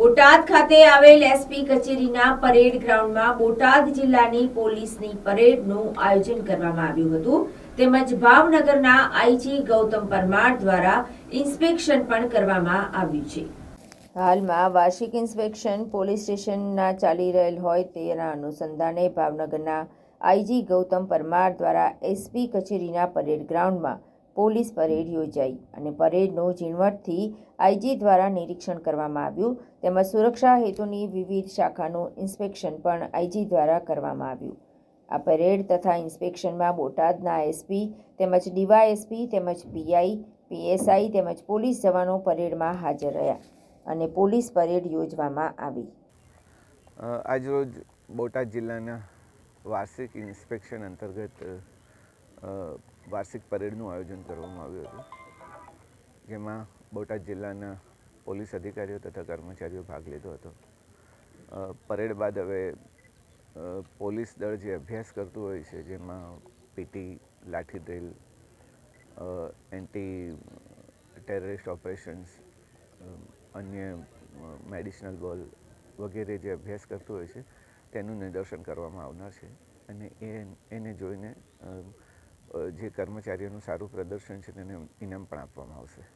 બોટાદ ખાતે આવેલ એસપી કચેરીના પરેડ ગ્રાઉન્ડમાં બોટાદ જિલ્લાની પોલીસની પરેડનું આયોજન કરવામાં આવ્યું હતું. તેમજ ભાવનગરના આઈજી ગૌતમ પરમાર દ્વારા ઇન્સ્પેક્શન પણ કરવામાં આવ્યું છે. હાલમાં વાર્ષિક ઇન્સ્પેક્શન પોલીસ સ્ટેશનના ચાલી રહેલ હોય તેના અનુસંધાને ભાવનગરના આઈજી ગૌતમ પરમાર દ્વારા એસપી કચેરીના પરેડ ગ્રાઉન્ડમાં પોલીસ પરેડ યોજાઈ અને પરેડનું ઝીણવટથી આઈજી દ્વારા નિરીક્ષણ કરવામાં આવ્યું તેમજ સુરક્ષા હેતુની વિવિધ શાખાનું ઇન્સ્પેક્શન પણ આઈજી દ્વારા કરવામાં આવ્યું. આ પરેડ તથા ઇન્સ્પેક્શનમાં બોટાદના એસપી તેમજ ડીવાયએસપી તેમજ પીઆઈ, પીએસઆઈ તેમજ પોલીસ જવાનો પરેડમાં હાજર રહ્યા અને પોલીસ પરેડ યોજવામાં આવી. આજરોજ બોટાદ જિલ્લાના વાર્ષિક ઇન્સ્પેક્શન અંતર્ગત વાર્ષિક પરેડનું આયોજન કરવામાં આવ્યું હતું, જેમાં બોટાદ જિલ્લાના પોલીસ અધિકારીઓ તથા કર્મચારીઓ ભાગ લીધો હતો. પરેડ બાદ હવે પોલીસ દળ જે અભ્યાસ કરતું હોય છે, જેમાં PT lathi drill anti terrorist operations અન્ય મેડિસિનલ બોલ વગેરે જે અભ્યાસ કરતું હોય છે, તેનું નિદર્શન કરવામાં આવનાર છે. અને એ, એને જોઈને જે કર્મચારીઓનું સારું પ્રદર્શન છે તેને ઇનામ પણ આપવામાં આવશે.